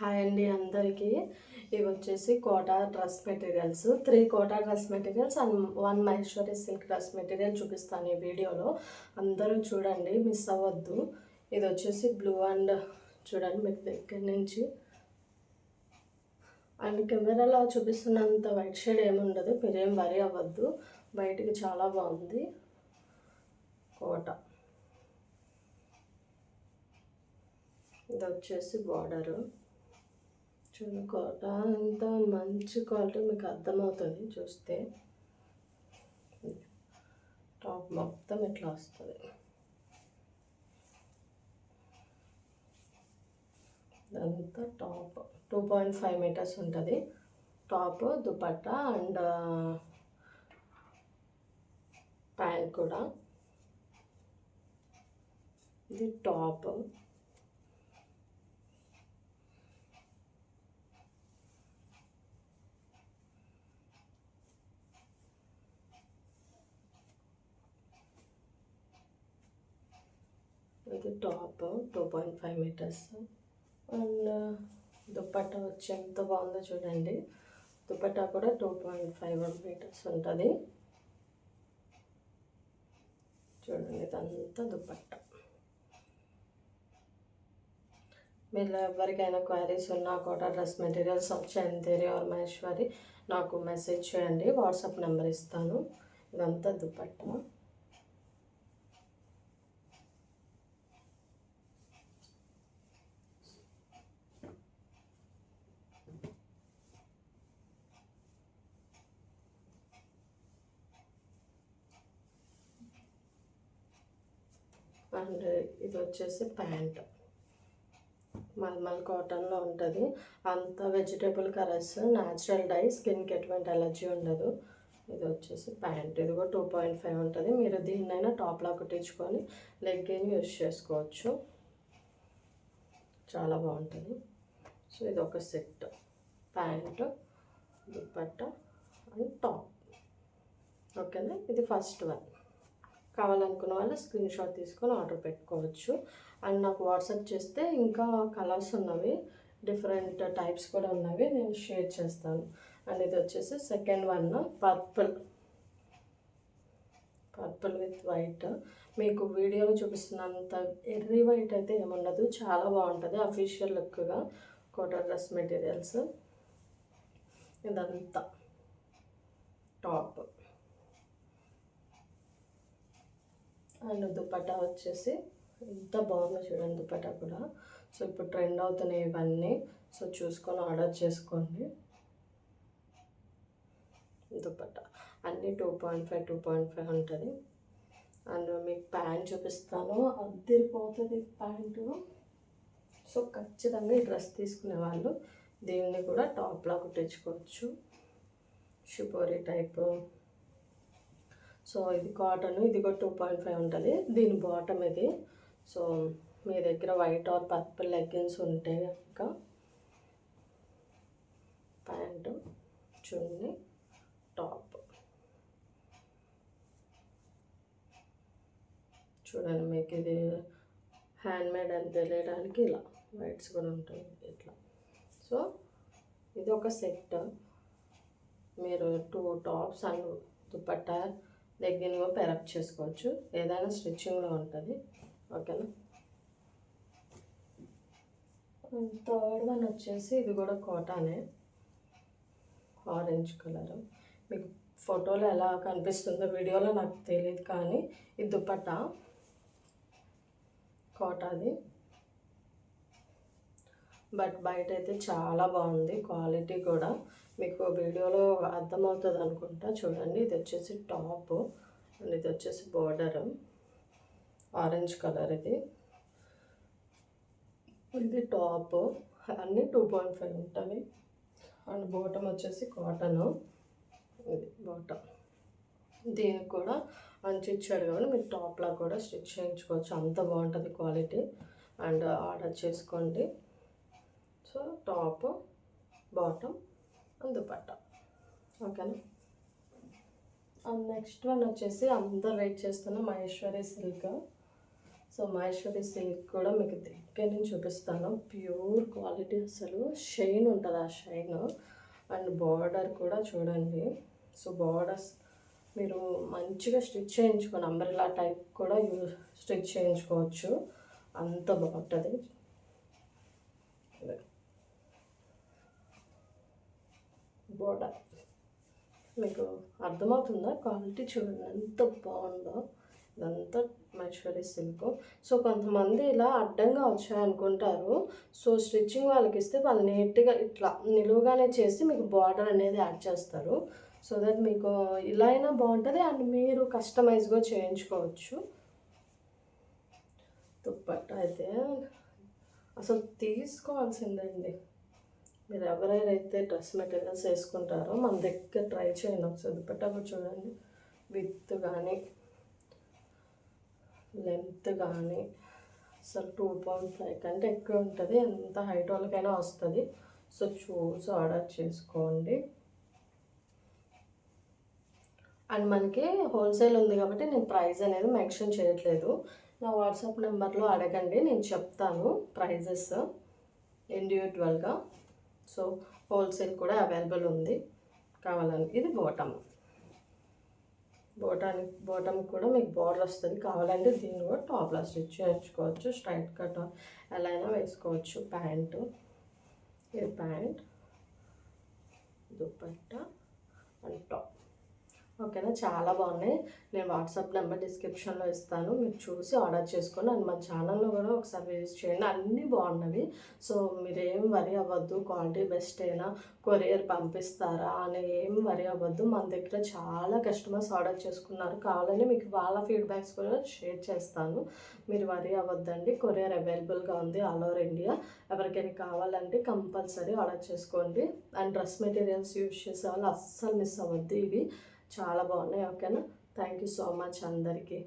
Hi అండి అందరికీ. ఇవి వచ్చేసి Kota dress materials. Three Kota dress materials and one Maheshwari silk dress material చూపిస్తాను ఈ వీడియోలో. అందరూ చూడండి మిస్ అవ్వద్దు. ఇది వచ్చేసి బ్లూ అండ్ చూడండి మీకు దగ్గర నుంచి. అండ్ కెమెరాలో చూపిస్తున్నంత వైట్ షేడ్ ఏముండదు మీరేం వరీ అవ్వద్దు. బయటికి చాలా బాగుంది. కోట. ఇది వచ్చేసి బార్డరు. చూడండి కోట అంత మంచి క్వాలిటీ మీకు అర్థమవుతుంది చూస్తే. టాప్ మొత్తం ఇట్లా వస్తుంది. ఇదంతా top two point five metres ఉంటుంది. టాప్ దుపట్టా అండ్ ప్యాంట్ కూడా. ఇది టాప్. ఇది top two point five metres. And dupatta వచ్చి ఎంత బాగుందో చూడండి. దుప్పట్ట కూడా టూ పాయింట్ ఫైవ్ మీటర్స్ ఉంటుంది. చూడండి ఇదంతా దుప్పట్ట. మీరు ఎవరికైనా క్వైరీస్ ఉన్నా కూడా dress materials Chanderi or Maheshwari నాకు మెసేజ్ చేయండి వాట్సాప్ నెంబర్ ఇస్తాను. ఇదంతా దుప్పట్ట. అండ్ ఇది వచ్చేసి ప్యాంట్. మల్మల్ కాటన్లో ఉంటుంది. అంత వెజిటేబుల్ కలర్స్ న్యాచురల్ డై స్కిన్కి ఎటువంటి ఎలర్జీ ఉండదు. ఇది వచ్చేసి ప్యాంట్. ఇది కూడా టూ పాయింట్ ఫైవ్ ఉంటుంది. మీరు దీన్నైనా టాప్లా కుట్టించుకొని లెగ్గిన్ యూజ్ చేసుకోవచ్చు. చాలా బాగుంటుంది. సో ఇది ఒక set. Pant dupatta and top. ఓకేనా? ఇది ఫస్ట్ వన్. కావాలనుకున్న వాళ్ళు స్క్రీన్ షాట్ తీసుకొని ఆర్డర్ పెట్టుకోవచ్చు. అండ్ నాకు వాట్సాప్ చేస్తే ఇంకా కలర్స్ ఉన్నవి డిఫరెంట్ టైప్స్ కూడా ఉన్నవి నేను షేర్ చేస్తాను. అండ్ ఇది వచ్చేసి second one purple purple with white మీకు వీడియోలో చూపిస్తున్నంత ఎర్రీ వైట్ అయితే ఏముండదు చాలా బాగుంటుంది అఫీషియల్ లుక్గా కోట డ్రెస్ మెటీరియల్స్ ఇదంతా. టాప్ అండ్ దుపట్టా వచ్చేసి ఎంత బాగుందో చూడండి దుపట్టా కూడా. సో ఇప్పుడు ట్రెండ్ అవుతున్నాయి ఇవన్నీ. సో చూసుకొని ఆర్డర్ చేసుకోండి. దుపట్టా అన్నీ two point five two point five ఉంటుంది. అండ్ మీకు ప్యాంట్ చూపిస్తాను. అద్దరిపోతుంది ప్యాంటు. సో ఖచ్చితంగా ఈ డ్రెస్ తీసుకునే వాళ్ళు దీన్ని కూడా టాప్లా కుట్టించుకోవచ్చు. షిపోరి టైపు సో ఇది కాటన్ ఇది కూడా టూ పాయింట్ ఫైవ్ ఉంటుంది. దీని బాటమ్ ఇది. సో మీ దగ్గర వైట్ ఆర్ పర్పుల్ లెగ్గిన్స్ ఉంటే కనుక ప్యాంటు చున్నీ టాప్ చూడండి మీకు ఇది హ్యాండ్మేడ్ అని తెలియడానికి ఇలా వైట్స్ కూడా ఉంటుంది ఇట్లా. సో ఇది ఒక సెట్ మీరు టూ టాప్స్ అండ్ దుపట్టా దగ్గర పెరప్ చేసుకోవచ్చు. ఏదైనా స్టిచ్చింగ్లో ఉంటుంది. ఓకేనా థర్డ్ వన్ వచ్చేసి ఇది కూడా కోటానే ఆరెంజ్ కలర్ మీకు ఫోటోలో ఎలా కనిపిస్తుందో వీడియోలో నాకు తెలియదు కానీ ఇది దుపట్టా. కోటాది బట్ బయట అయితే చాలా బాగుంది. క్వాలిటీ కూడా. మీకు వీడియోలో అర్థమవుతుంది అనుకుంటా. చూడండి ఇది వచ్చేసి టాప్ అండ్ ఇది వచ్చేసి బోర్డర్ ఆరెంజ్ కలర్ ఇది. ఇది టాప్. అన్నీ టూ పాయింట్ ఫైవ్ ఉంటుంది అండ్ బాటమ్ వచ్చేసి కాటన్ ఇది బాటమ్ దీనికి కూడా మంచి ఇచ్చాడు కాబట్టి మీరు టాప్లా కూడా స్టిచ్ చేయించుకోవచ్చు. అంత బాగుంటుంది క్వాలిటీ అండ్ ఆర్డర్ చేసుకోండి. సో టాప్ బాటమ్ దుపట్టా ఓకేనా? నెక్స్ట్ వన్ వచ్చేసి అందరు వెయిట్ చేస్తున్న Maheshwari silk so Maheshwari silk కూడా మీకు దగ్గర నుంచి చూపిస్తాను. ప్యూర్ క్వాలిటీ అసలు. షైన్ ఉంటుంది ఆ షైన్ అండ్ బార్డర్ కూడా చూడండి. సో బార్డర్స్ మీరు మంచిగా స్టిచ్ చేయించుకొని అంబ్రెలా టైప్ కూడా యూజ్ స్టిచ్ చేయించుకోవచ్చు. అంత బాగుంటుంది. బోర్డర్ మీకు అర్థమవుతుందా? క్వాలిటీ చూడండి ఎంత బాగుందో. ఇదంతా మైశ్వరి సిల్క్. సో కొంతమంది ఇలా అడ్డంగా వచ్చాయనుకుంటారు. సో స్టిచ్చింగ్ వాళ్ళకి ఇస్తే వాళ్ళు నీట్గా ఇట్లా నిలువుగానే చేసి మీకు బార్డర్ అనేది యాడ్ చేస్తారు. సో దట్ మీకు ఇలా అయినా బాగుంటుంది అండ్ మీరు కస్టమైజ్గా చేయించుకోవచ్చు. దుప్పట్ట అయితే. అసలు తీసుకోవాల్సిందండి మీరు ఎవరైతే డ్రెస్ మెటీరియల్స్ వేసుకుంటారో మన దగ్గర ట్రై చేయండి ఒకసారి. దుప్పట్ట కూడా చూడండి. విత్ కానీ లెంత్ కానీ అసలు టూ పాయింట్ ఫైవ్ కంటే ఎక్కువ ఉంటుంది. ఎంత హైట్ వాళ్ళకైనా వస్తుంది. సో చూసి ఆర్డర్ చేసుకోండి. అండ్ మనకి హోల్సేల్ ఉంది కాబట్టి నేను ప్రైస్ అనేది మెన్షన్ చేయట్లేదు. నా వాట్సాప్ నెంబర్లో అడగండి. నేను చెప్తాను ప్రైజెస్. ఇండివిజువల్గా సో హోల్సేల్ కూడా అవైలబుల్ ఉంది. కావాలని ఇది బోటమ్. బోటానికి బోటమ్ కూడా మీకు బోర్డర్ వస్తుంది. కావాలంటే దీన్ని కూడా టాప్లో స్టిచ్ చేయించుకోవచ్చు. స్ట్రైట్ కట్ ఎలా అయినా వేసుకోవచ్చు. ప్యాంటు. ఇది ప్యాంట్. దుపట్టా. And top. ఓకేనా? చాలా బాగున్నాయి. నేను వాట్సాప్ నెంబర్ డిస్క్రిప్షన్లో ఇస్తాను. మీరు చూసి ఆర్డర్ చేసుకొని అండ్ మా ఛానల్లో కూడా ఒకసారి విజిట్ చేయండి. అన్నీ బాగున్నవి. సో మీరు ఏం వరి అవ్వద్దు. క్వాలిటీ బెస్ట్ అయినా కొరియర్ పంపిస్తారా అని ఏం వరి అవ్వద్దు. మన దగ్గర చాలా కస్టమర్స్ ఆర్డర్ చేసుకున్నారు. కావాలని మీకు వాళ్ళ ఫీడ్బ్యాక్స్ కూడా షేర్ చేస్తాను. మీరు వరి అవ్వద్దండి. కొరియర్ అవైలబుల్గా ఉంది ఆల్ ఓవర్ ఇండియా. ఎవరికైనా కావాలంటే కంపల్సరీ ఆర్డర్ చేసుకోండి. అండ్ డ్రెస్ మెటీరియల్స్ యూజ్ చేసే వాళ్ళు అస్సలు మిస్ అవ్వద్దు ఇవి. చాలా బాగున్నాయి ఓకేనా? థ్యాంక్ యూ సో మచ్ అందరికీ.